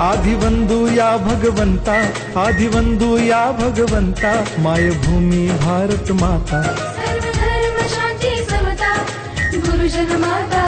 आदिवंदू या भगवंता आदिवंदू या भगवंता मायभूमी भारत माता। सर्व धर्म शांती समता गुरुजन माता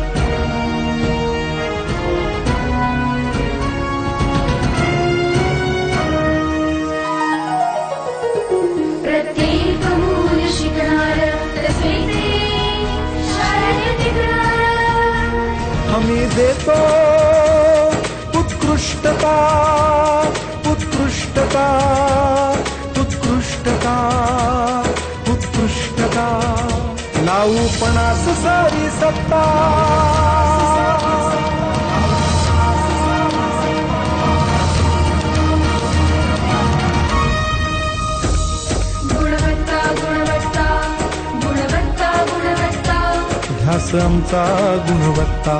देतो उत्कृष्टता उत्कृष्टता उत्कृष्टता उत्कृष्टता. लावू पणास सारी सत्ता. आमचा गुणवत्ता.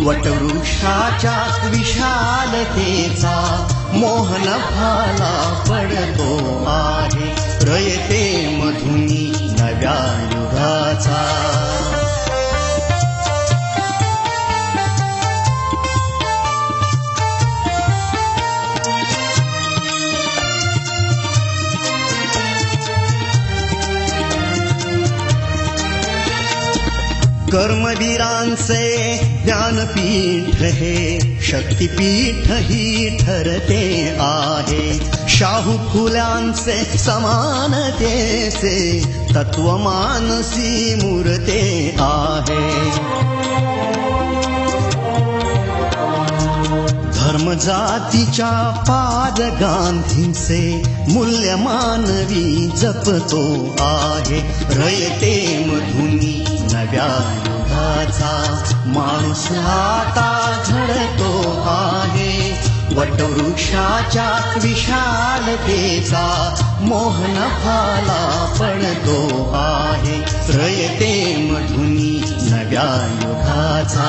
वटवृक्षाच्या विशालतेचा मोहन फाला पडतो आहे रयते मधुनी नव्या युगाचा कर्मवीरांचे ज्ञानपीठ हे शक्तिपीठ ही ठरते आहे। शाहू तत्वमानसी मूर्ते आहे। धर्म जातीच्या पाद गांधींचे मूल्य मानवी जपतो आहे। रयते मधुनी नव्या युगाचा माणूस आता घडतो आहे. वटवृक्षाच्या विशालतेचा मोहन फाला पडतो आहे. रयते मधुनी नव्या युगाचा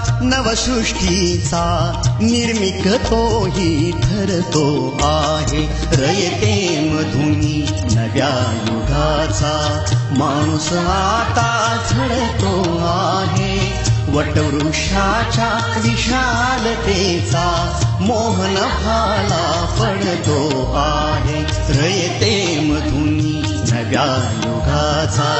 नवसृष्टीचा निर्मिक ठरतो आहे रयते मधुनी नव्या युगाचा माणूस आता झडतो आहे वटवृक्षाच्या विशालतेचा मोहन फाला पडतो आहे रयते मधुनी नव्या युगाचा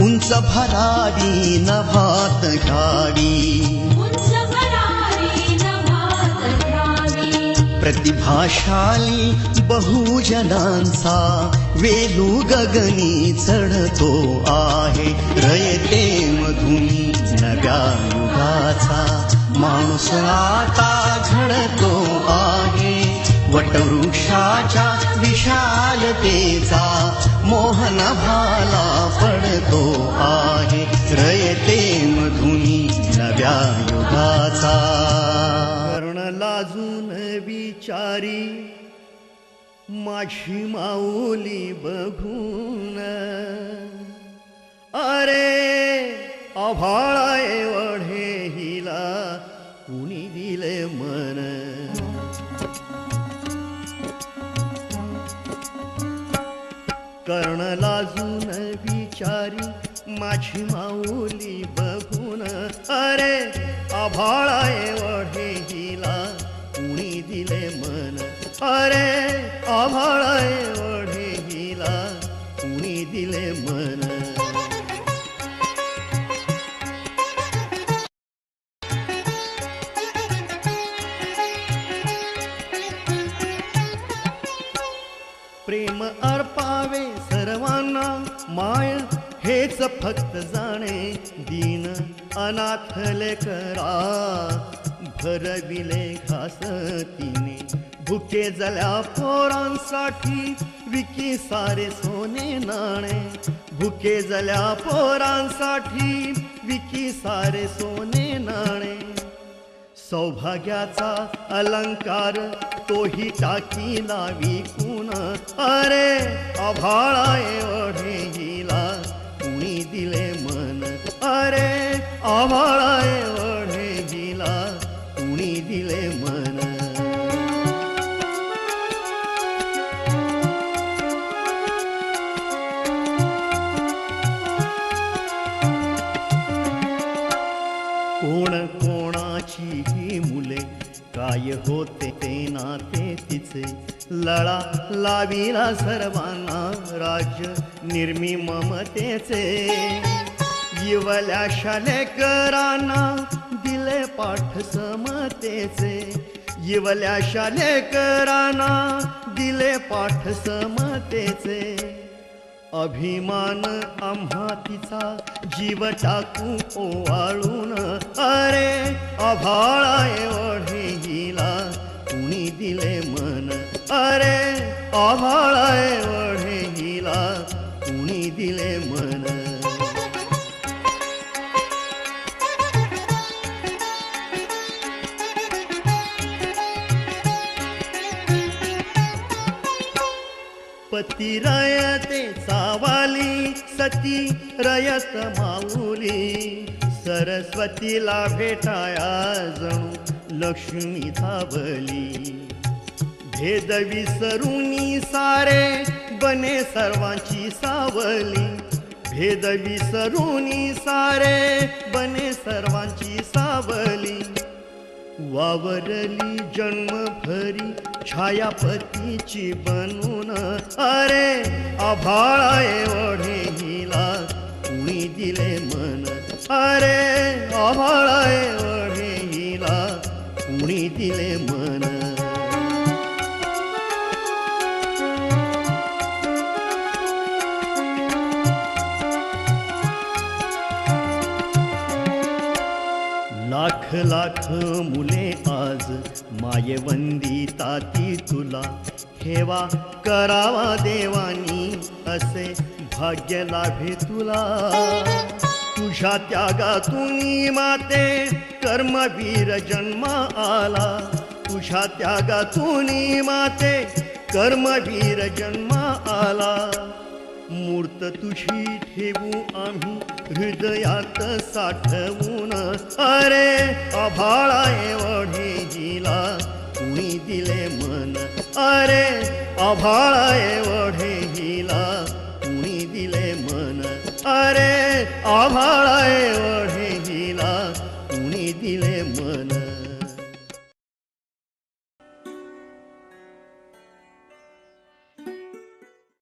उंच भरावी नभात घ्यावी प्रतिभाशाली बहुजनांचा वेलू गगनी चढतो आहे। रयते मधुनी नव्या युगाचा माणूस आता घडतो आहे। वटवृक्षाच्या विशालतेचा मोहन भाला पडतो आहे. रयते मधुनी नव्या युगाचा. कर्ण लाजून विचारी माझी माऊली बघून. अरे आभाळा एवढे हिला कुणी दिले मन? कर्ण लाजून विचारी माझी माऊली बघून अरे आभाळा एवढे हिला कुणी दिले मन? अरे आभाळा एवढे हिला कुणी दिले मन? प्रेम पावे सर्वांना माय हेच फक्त जाणे. दीन अनाथ लेकरा भरविले घास तिने. भुके जल्या पोरांसाठी विकी सारे सोने नाणे. भुके जल्या पोरांसाठी विकी सारे सोने सौभाग्याचा अलंकार तोही टाकी नावी कुण अरे अभाळा एवढे हिला कुणी दिले मन? अरे अभाळा एवढे हिला कुणी दिले मन? होते ते नाते तिचे. लळा लाविला सर्वांना राज्य निर्मी ममतेचे. इवल्या शालेकरांना दिले पाठ समतेचे. इवल्या शालेकरांना दिले पाठ समतेचे. अभिमान आम्हा तिचा जीव चाकू ओवाळून अरे अभाळा एवढे हिला कुणी दिले मन? अरे अभाळा एवढे हिला कुणी दिले मन? पती रयते सावाली सती रयत माऊली. सरस्वतीला भेटाया जणू लक्ष्मी धावली. भेद विसरुनी सारे बने सर्वांची सावली. भेद विसरुनी सारे बने सर्वांची सावली. वावरली जन्मभरी छायापतीची बनून. अरे आभाळा एवढे हिला कुणी दिले मन. अरे आभाळा एवढे हिला कुणी दिले मन. लाख लाख मुले आज मायवंदी ताती तुला. ठेवा करावा देवानी असे भाग्य लाभे तुला. तुझ्या त्यागातून माते कर्मवीर जन्मा आला. तुझ्या त्यागातून माते कर्मवीर जन्मा आला. मूर्त तुझी ठेवू आम्ही हृदयात साठवून. अरे अभाळा एवढे हिला कुणी दिले मन. अरे अभाळा एवढे हिला कुणी दिले मन. अरे आभाळा एवढे